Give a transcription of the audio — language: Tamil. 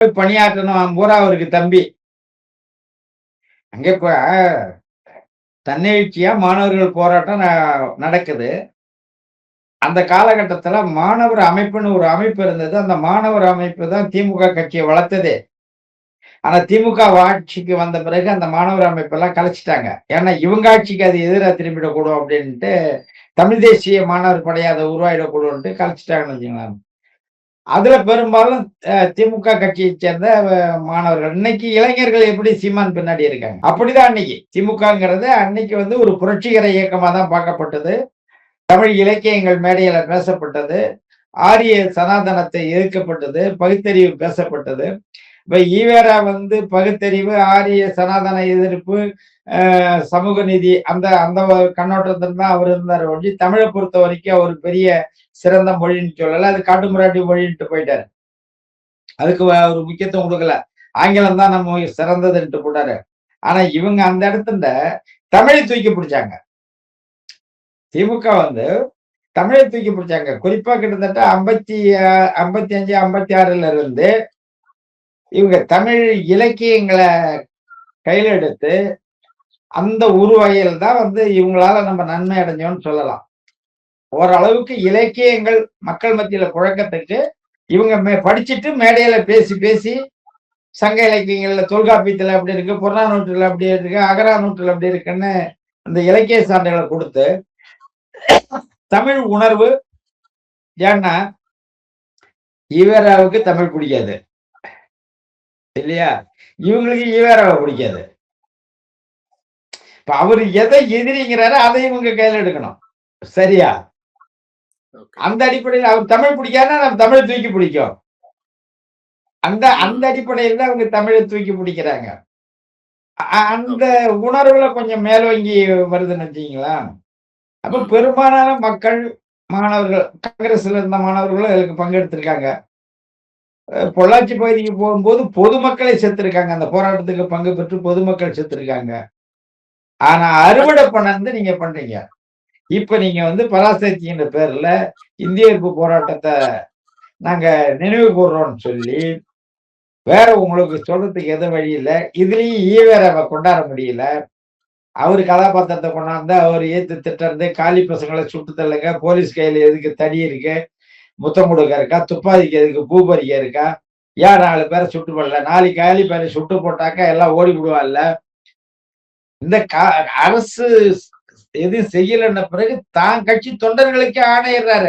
போய் பணியாற்றணும். பூரா அவருக்கு தம்பி. அங்கே தன்னெழுச்சியா மாணவர்கள் போராட்டம் ந- நடக்குது. அந்த காலகட்டத்துல மாணவர் அமைப்புன்னு ஒரு அமைப்பு இருந்தது. அந்த மாணவர் அமைப்பு தான் திமுக கட்சியை வளர்த்ததே. ஆனா திமுக ஆட்சிக்கு வந்த பிறகு அந்த மாணவர் அமைப்பெல்லாம் கலைச்சிட்டாங்க. ஏன்னா இவங்க ஆட்சிக்கு அது எதிராக திரும்பிடக்கூடும் அப்படின்ட்டு தமிழ் தேசிய மாணவர் படையை அதை உருவாயிடக்கூடும்ட்டு கலைச்சிட்டாங்கன்னு வச்சுக்கலாம் அதுல பெரும்பாலும் அஹ், திமுக கட்சியை சேர்ந்த மாணவர்கள். இன்னைக்கு இளைஞர்கள் எப்படி சீமான் பின்னாடி இருக்காங்க? அப்படிதான் அன்னைக்கு. திமுகங்கிறது அன்னைக்கு வந்து ஒரு புரட்சிகர இயக்கமா தான் பார்க்கப்பட்டது. தமிழ் இலக்கியங்கள் மேடையில பேசப்பட்டது. ஆரிய சனாதனத்தை எதிர்க்கப்பட்டது. பகுத்தறிவு பேசப்பட்டது. இப்ப ஈவேரா வந்து பகுத்தறிவு ஆரிய சனாதன எதிர்ப்பு சமூக நீதி அந்த அந்த கண்ணோட்டத்தில் தான் அவர் இருந்தார் ஒழி தமிழை பொறுத்த வரைக்கும் அவர் பெரிய சிறந்த மொழின்னு சொல்லல. அது காட்டுமிராட்டி மொழின்ட்டு போயிட்டாரு. அதுக்கு ஒரு முக்கியத்துவம் கொடுக்கல. ஆங்கிலம் தான் நம்ம சிறந்ததுன்ட்டு போட்டாரு. ஆனா இவங்க அந்த இடத்துல தமிழை தூக்கி பிடிச்சாங்க. திமுக வந்து தமிழை தூக்கி பிடிச்சாங்க. குறிப்பா கிட்டத்தட்ட ஐம்பத்தி ஐம்பத்தி அஞ்சு ஐம்பத்தி ஆறுல இருந்து இவங்க தமிழ் இலக்கியங்களை கையில் எடுத்து அந்த உருவகையில் தான் வந்து இவங்களால நம்ம நன்மை அடைஞ்சோம்னு சொல்லலாம். ஓரளவுக்கு இலக்கியங்கள் மக்கள் மத்தியில குழக்கத்துக்கு இவங்க மே- படிச்சுட்டு மேடையில பேசி பேசி சங்க இலக்கியங்கள்ல தொல்காப்பியத்துல அப்படி இருக்கு புறநானூற்றுல அப்படி இருக்கு நூற்றில் அப்படி இருக்குன்னு அந்த இலக்கிய சான்றுகளை கொடுத்து தமிழ் உணர்வு ஏன்னா இவராவுக்கு தமிழ் பிடிக்காது. இல்லையா? இவங்களுக்கு ஈவேராவை பிடிக்காது. இப்ப அவரு எதை எதிரிங்கிறாரோ அதை இவங்க கையில எடுக்கணும். சரியா? அந்த அடிப்படையில் அவர் தமிழ் பிடிக்காதுன்னா நம்ம தமிழை தூக்கி பிடிக்கும். அந்த அந்த அடிப்படையில் தான் அவங்க தமிழை தூக்கி பிடிக்கிறாங்க. அந்த உணர்வுல கொஞ்சம் மேலோங்கி வருதுன்னு வச்சுங்களேன் அப்ப பெரும்பாலான மக்கள் மாணவர்கள் காங்கிரஸ்ல இருந்த மாணவர்களும் இதுக்கு பங்கெடுத்திருக்காங்க. பொள்ளாச்சி பகுதிக்கு போகும்போது பொதுமக்களே செத்துருக்காங்க. அந்த போராட்டத்துக்கு பங்கு பெற்று பொதுமக்கள் செத்துருக்காங்க. ஆனா அறுவடை பண்ணது நீங்க பண்றீங்க. இப்ப நீங்க வந்து பராசக்தின்ற பேர்ல இந்திய எதிர்ப்பு போராட்டத்தை நாங்க நினைவு கூர்றோம்னு சொல்லி வேற உங்களுக்கு சொல்றதுக்கு எதுவும் வழி இல்லை. இதுலயும் ஈவேராவை கொண்டாட முடியல. அவர் கதாபாத்திரத்தை கொண்டாந்து அவர் ஏத்து திட்டுறது காலி பசங்களை சுட்டு தள்ளுங்க போலீஸ் கையில எதுக்கு தடி இருக்கு முத்தம் கொடுக்க இருக்கா துப்பாதிக்கு எதுக்கு பூ பறிக்க இருக்கா? ஏன் நாலு பேரை சுட்டு போடல? நாளைக்கு காலி பேரை சுட்டு போட்டாக்கா எல்லாம் ஓடி விடுவான்ல? இந்த கா- அரசு எதுவும் செய்யலன்ன பிறகு தான் கட்சி தொண்டர்களுக்கே ஆணையிடுறாரு.